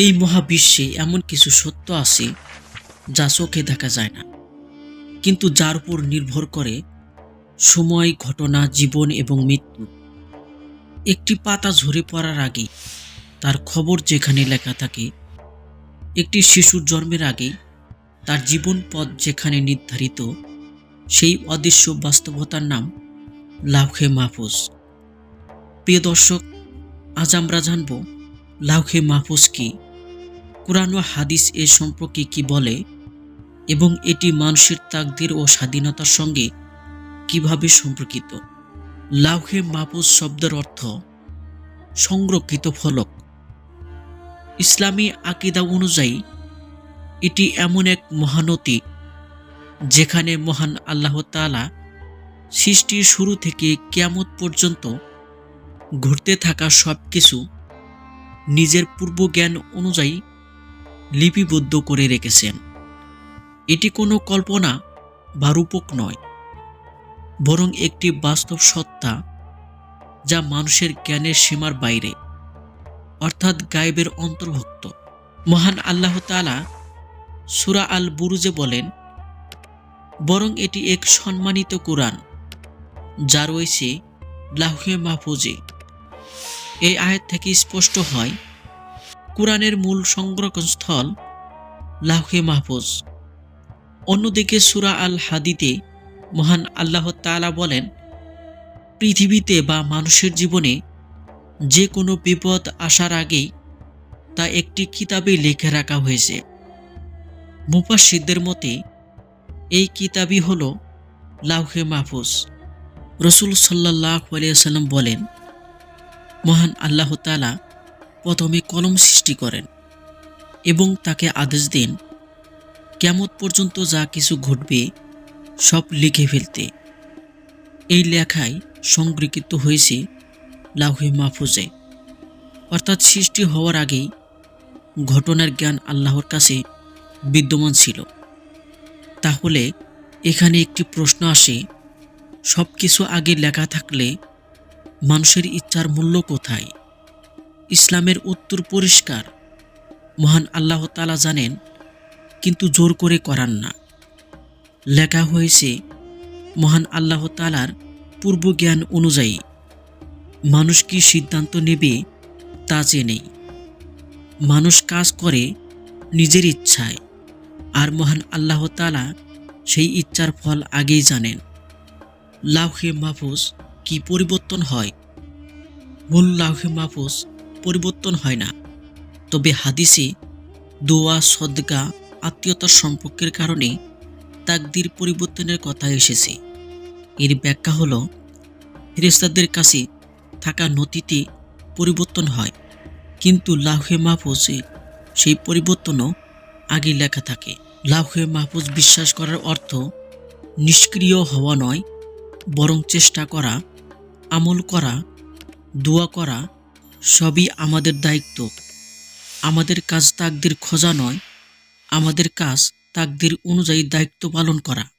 এই মহাবিশ্বে এমন কিছু সত্য আছে যা চোখে দেখা যায় না। কিন্তু যার উপর নির্ভর করে সময়, ঘটনা, জীবন এবং মৃত্যু। একটি পাতা ঝরে পড়ার আগে তার খবর যেখানে লেখা থাকে, একটি শিশুর জন্মের আগে তার জীবন পথ যেখানে নির্ধারিত, সেই অদৃশ্য বাস্তবতার নাম লাউখে মাহফুজ। প্রিয় দর্শক, আজ আমরা জানব লাউখে মাহফুজ কি? কোরআন ও হাদিস এ সম্পর্কে কি বলে এবং এটি মানুষের তাকদির ও স্বাধীনতার সঙ্গে কীভাবে সম্পর্কিত? লাউহে মাহফুজ শব্দের অর্থ সংরক্ষিত ফলক। ইসলামী আকিদা অনুযায়ী, এটি এমন এক মহানতি যেখানে মহান আল্লাহ তাআলা সৃষ্টির শুরু থেকে কিয়ামত পর্যন্ত ঘুরতে থাকা সব কিছু নিজের পূর্ব জ্ঞান অনুযায়ী লিপিবদ্ধ করে রেখেছেন। এটি কোনো কল্পনা বা রূপক নয়, বরং একটি বাস্তব সত্তা যা মানুষের জ্ঞানের সীমার বাইরে, অর্থাৎ গায়েবের অন্তর্ভুক্ত। মহান আল্লাহ তাআলা সুরা আল বুরুজে বলেন, বরং এটি এক সম্মানিত কোরআন, যা রয়েছে লাহুয়ে মাহফুজে এই আয়াত থেকে স্পষ্ট হয় কোরআনের মূল সংরক্ষণস্থল লাহুয়ে মাহফুজ। অন্যদিকে সুরা আল হাদিতে মহান আল্লাহ তাআলা বলেন, পৃথিবীতে বা মানুষের জীবনে যে কোনো বিপদ আসার আগেই তা একটি কিতাবে লিখে রাখা হয়েছে। মুফাসিদদের মতে, এই কিতাবই হল লাউহে মাহফুজ। রসুল সাল্লাহ আলিয়াল্লাম বলেন, মহান আল্লাহ তালা প্রথমে কলম সৃষ্টি করেন এবং তাকে আদেশ দেন, কেমত পর্যন্ত যা কিছু ঘটবে, সব লিখে ফেলতে। এই লেখায় সংরক্ষিত হয়েছে লাউহে মাহফুজে। অর্থাৎ সৃষ্টি হওয়ার আগেই ঘটনার জ্ঞান আল্লাহর কাছে বিদ্যমান ছিল। তাহলে এখানে একটি প্রশ্ন আসে সব কিছু আগে লেখা থাকলে মানুষের ইচ্ছার মূল্য কোথায়? ইসলামের উত্তর পরিষ্কার। মহান আল্লাহ তালা জানেন, কিন্তু জোর করে করান না। লেখা হয়েছে, মহান আল্লাহ তালার পূর্ব জ্ঞান অনুযায়ী, মানুষ কি সিদ্ধান্ত নেবে তা জেনেই মানুষ কাজ করে নিজের ইচ্ছায়, আর মহান আল্লাহ তালা সেই ইচ্ছার ফল আগেই জানেন। লাউহে মাহফুজ কি পরিবর্তন হয়? মূল লাউহে মাহফুজ পরিবর্তন হয় না। তবে হাদিসে দোয়া সদগা আত্মীয়তার সম্পর্কের কারণে তাকদির পরিবর্তনের কথা এসেছে। এর ব্যাখ্যা হল ফেরেস্তাদের কাছে থাকা নথিতে পরিবর্তন হয়, কিন্তু লাহে মাহফুজে সেই পরিবর্তনও আগে লেখা থাকে। লাউহে মাহফুজ বিশ্বাস করার অর্থ নিষ্ক্রিয় হওয়া নয়, বরং চেষ্টা করা, আমল করা, দোয়া করা সবই আমাদের দায়িত্ব। আমাদের কাজ তাকদের খোঁজা নয়, আমাদের কাজ তাকদের অনুযায়ী দায়িত্ব পালন করা।